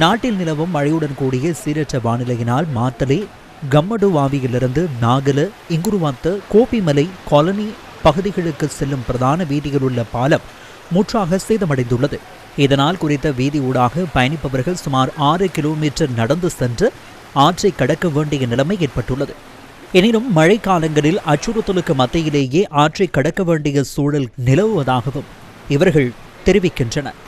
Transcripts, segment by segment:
நாட்டில் நிலவும் மழையுடன் கூடிய சீரற்ற வானிலையினால் மாத்தலே கம்மடுவாவியிலிருந்து நாகல இங்குருவாத்த கோபிமலை காலனி பகுதிகளுக்கு செல்லும் பிரதான வீதியில் உள்ள பாலம் முற்றாக சேதமடைந்துள்ளது. இதனால் குறித்த வீதி ஊடாக பயணிப்பவர்கள் சுமார் ஆறு கிலோமீட்டர் நடந்து சென்று ஆற்றை கடக்க வேண்டிய நிலைமை ஏற்பட்டுள்ளது. எனினும் மழைக்காலங்களில் அச்சுறுத்தலுக்கு மத்தியிலேயே ஆற்றை கடக்க வேண்டிய சூழல் நிலவுவதாகவும் இவர்கள் தெரிவிக்கின்றனர்.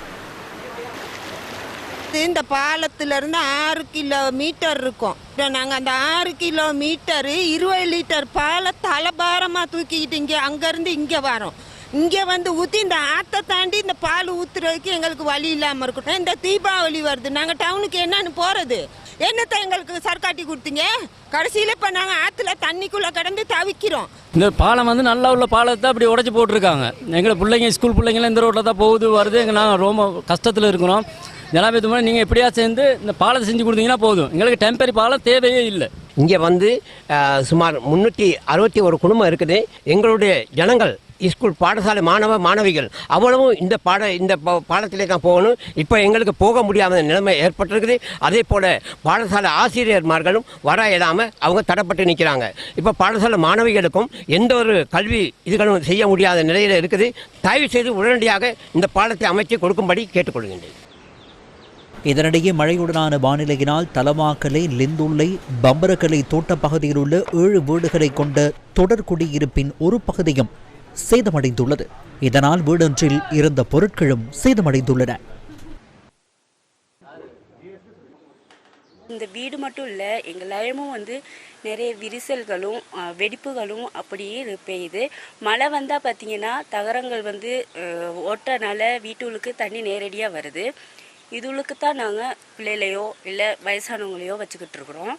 இந்த பாலத்துல இருந்து ஆறு கிலோமீட்டர் இருக்கும். நாங்கள் அந்த ஆறு கிலோமீட்டர் இருபது லிட்டர் பாலை தலைபாரமாக தூக்கிக்கிட்டு இங்கே அங்கேருந்து இங்கே வரோம். இங்கே வந்து ஊற்றி இந்த ஆற்றை தாண்டி இந்த பால் ஊத்துறதுக்கு எங்களுக்கு வழி இல்லாமல் இருக்கும் இந்த தீபாவளி வருது. நாங்கள் டவுனுக்கு என்னன்னு போகிறது என்னத்தை எங்களுக்கு சர்க்காட்டி கொடுத்தீங்க? கடைசியில் இப்போ நாங்கள் ஆற்றுல தண்ணிக்குள்ளே கடந்து தவிக்கிறோம். இந்த பாலம் வந்து நல்லா உள்ள பாலத்தை அப்படி உடைச்சி போட்டிருக்காங்க. எங்களை பிள்ளைங்க ஸ்கூல் பிள்ளைங்களாம் இந்த ரோட்டில் தான் போகுது வருது. எங்கள் நாங்கள் ரொம்ப கஷ்டத்தில் இருக்கிறோம். ஜனாபதி மூலம் நீங்கள் எப்படியா சேர்ந்து இந்த பாலத்தை செஞ்சு கொடுத்தீங்கன்னா போதும். எங்களுக்கு டெம்பரரி பாலம் தேவையே இல்லை. இங்கே வந்து சுமார் முந்நூற்றி அறுபத்தி ஒரு குடும்பம் இருக்குது. எங்களுடைய ஜனங்கள் ஸ்கூல் பாடசாலை மாணவ மாணவிகள் அவ்வளவும் இந்த பாட இந்த பா- பாடத்திலே தான் போகணும். இப்போ எங்களுக்கு போக முடியாத நிலைமை ஏற்பட்டிருக்குது. அதே போல் பாடசாலை ஆசிரியர்மார்களும் வர இயலாமல் அவங்க தடப்பட்டு நிற்கிறாங்க இப்போ பாடசாலை மாணவிகளுக்கும் எந்த ஒரு கல்வி இதுகளும் செய்ய முடியாத நிலையில் இருக்குது. தயவு செய்து உடனடியாக இந்த பாடத்தை அமைச்சு கொடுக்கும்படி கேட்டுக்கொள்கின்றேன். இதனிடையே மழையுடனான வானிலையினால் தலமாக்கலை லிந்துள்ளை பம்பரக்கலை தோட்டப் பகுதியில் உள்ள ஏழு வீடுகளை கொண்ட தொடர் குடியிருப்பின் ஒரு பகுதியும் சேதமடைந்துள்ளது. இதனால் வீடொன்றில் இருந்த பொருட்களும் சேதமடைந்துள்ளன. இந்த வீடு மட்டும் இல்லை எங்கள் லயமும் வந்து நிறைய விரிசல்களும் அஹ், வெடிப்புகளும் அப்படியே பெய்யுது. மழை வந்தால் பார்த்தீங்கன்னா தகரங்கள் வந்து அஹ், ஒட்டனால வீட்டுகளுக்கு தண்ணி நேரடியாக வருது. இதுகளுக்கு தான் நாங்கள் பிள்ளைகளையோ இல்லை வயசானவங்களையோ வச்சுக்கிட்டு இருக்கிறோம்.